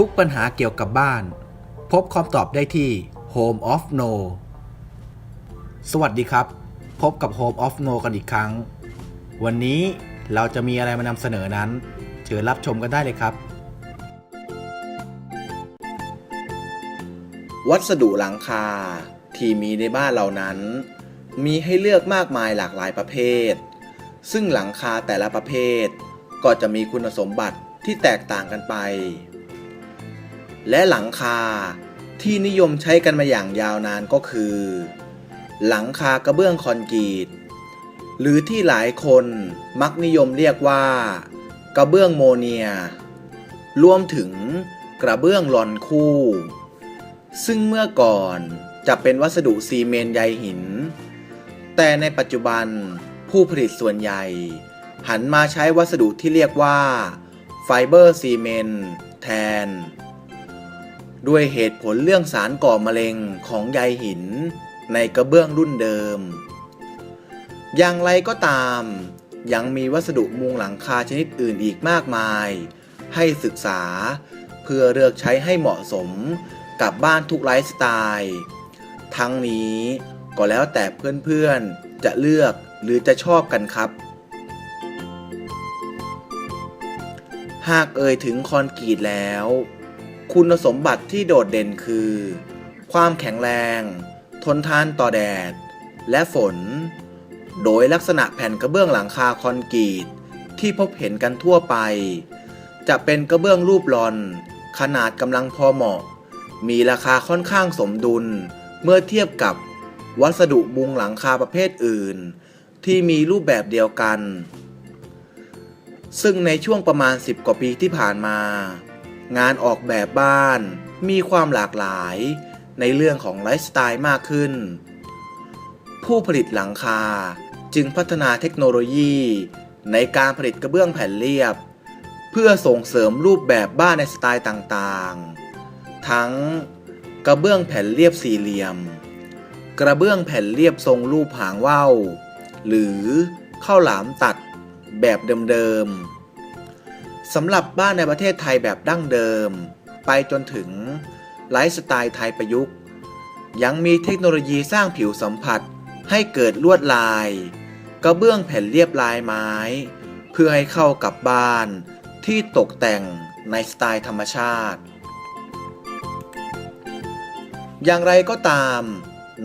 ทุกปัญหาเกี่ยวกับบ้าน พบคำตอบได้ที่ Home of No สวัสดีครับ พบกับ Home of No กันอีกครั้ง วันนี้เราจะมีอะไรมานำเสนอนั้น เชิญรับชมกันได้เลยครับ วัสดุหลังคาที่มีในบ้านเหล่านั้น มีให้เลือกมากมายหลากหลายประเภท ซึ่งหลังคาแต่ละประเภท ก็จะมีคุณสมบัติที่แตกต่างกันไป และหลังคาที่นิยมใช้กันมาอย่างยาวนานก็คือ หลังคากระเบื้องคอนกรีต หรือที่หลายคนมักนิยมเรียกว่า กระเบื้องโมเนีย รวมถึงกระเบื้องลอนคู่ ซึ่งเมื่อก่อนจะเป็นวัสดุซีเมนต์ใยหิน แต่ในปัจจุบันผู้ผลิตส่วนใหญ่ หันมาใช้วัสดุที่เรียกว่า ไฟเบอร์ซีเมนต์แทน ด้วยเหตุผลเรื่องสารก่อมะเร็งของใยหิน ในกระเบื้องรุ่นเดิม อย่างไรก็ตาม ยังมีวัสดุมุงหลังคาชนิดอื่นอีกมากมาย ให้ศึกษาเพื่อเลือกใช้ให้เหมาะสมกับบ้านทุกไลฟ์สไตล์ ทั้งนี้ก็แล้วแต่เพื่อนๆจะเลือกหรือจะชอบกันครับ หากเอ่ยถึงคอนกรีตแล้ว คุณสมบัติที่โดดเด่นคือ ความแข็งแรง ทนทานต่อแดด และฝน โดยลักษณะแผ่นกระเบื้องหลังคาคอนกรีตที่พบเห็นกันทั่วไป จะเป็นกระเบื้องรูปลอน ขนาดกำลังพอเหมาะ มีราคาค่อนข้างสมดุล เมื่อเทียบกับวัสดุมุงหลังคาประเภทอื่น ที่มีรูปแบบเดียวกัน ซึ่งในช่วงประมาณ 10 กว่าปีที่ผ่านมา งานออกแบบบ้าน มีความหลากหลายในเรื่องของไลฟ์สไตล์มากขึ้น ผู้ผลิตหลังคาจึงพัฒนาเทคโนโลยีในการผลิตกระเบื้องแผ่นเรียบ เพื่อส่งเสริมรูปแบบบ้านในสไตล์ต่างๆ ทั้งกระเบื้องแผ่นเรียบสี่เหลี่ยม กระเบื้องแผ่นเรียบทรงรูปหางว่าวหรือข้าวหลามตัดแบบเดิมๆ สำหรับบ้านในประเทศไทยแบบดั้งเดิม ไปจนถึงไลฟ์สไตล์ไทยประยุกต์ ยังมีเทคโนโลยีสร้างผิวสัมผัสให้เกิดลวดลาย กระเบื้องแผ่นเรียบลายไม้ เพื่อให้เข้ากับบ้านที่ตกแต่งในสไตล์ธรรมชาติ อย่างไรก็ตาม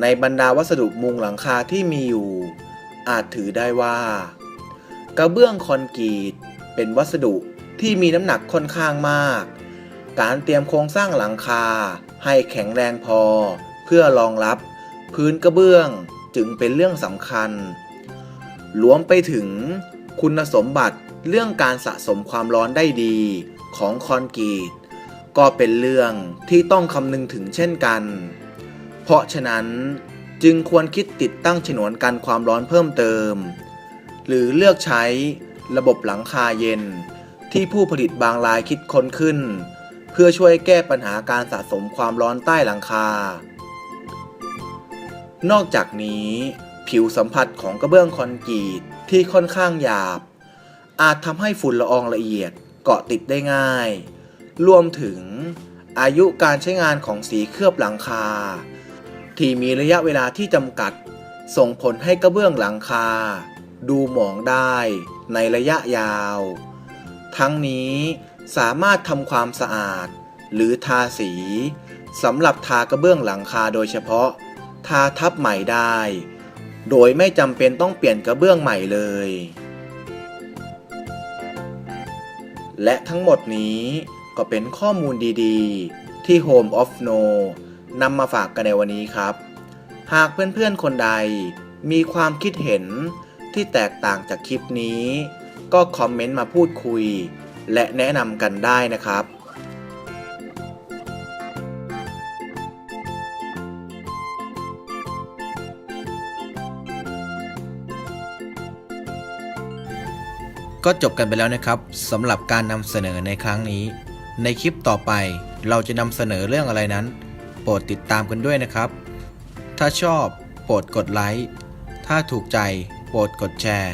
ในบรรดาวัสดุมุงหลังคาที่มีอยู่ อาจถือได้ว่า กระเบื้องคอนกรีตเป็นวัสดุ ที่มีน้ำหนักค่อนข้างมาก การเตรียมโครงสร้างหลังคา ให้แข็งแรงพอ เพื่อรองรับ พื้นกระเบื้องจึงเป็นเรื่องสำคัญ รวมไปถึง คุณสมบัติเรื่องการสะสมความร้อนได้ดีของคอนกรีตก็เป็นเรื่องที่ต้องคำนึงถึงเช่นกัน เพราะฉะนั้นจึงควรคิดติดตั้งฉนวนกันความร้อนเพิ่มเติม หรือเลือกใช้ระบบหลังคาเย็น ที่ผู้ผลิตบางรายคิดค้นขึ้น เพื่อช่วยแก้ปัญหาการสะสมความร้อนใต้หลังคา นอกจากนี้ ผิวสัมผัสของกระเบื้องคอนกรีตที่ค่อนข้างหยาบ อาจทำให้ฝุ่นละอองละเอียดเกาะติดได้ง่าย รวมถึงอายุการใช้งานของสีเคลือบหลังคา ที่มีระยะเวลาที่จำกัด ส่งผลให้กระเบื้องหลังคา ดูหมองได้ในระยะยาว ทั้งนี้สามารถทำความสะอาด หรือทาสีสำหรับทากระเบื้องหลังคาโดยเฉพาะ ทาทับใหม่ได้ โดยไม่จำเป็นต้องเปลี่ยนกระเบื้องใหม่เลย และทั้งหมดนี้ก็เป็นข้อมูลดีๆ ที่ Home of No นำมาฝากกันในวันนี้ครับ หากเพื่อนๆคนใดมีความคิดเห็นที่แตกต่างจากคลิปนี้ ก็คอมเมนต์มาพูดคุย และแนะนำกันได้นะครับก็จบกันไปแล้วนะครับสำหรับการนำเสนอในครั้งนี้ ในคลิปต่อไปเราจะนำเสนอเรื่องอะไรนั้น โปรดติดตามกันด้วยนะครับ ถ้าชอบโปรดกดไลค์ถ้าถูกใจโปรดกดแชร์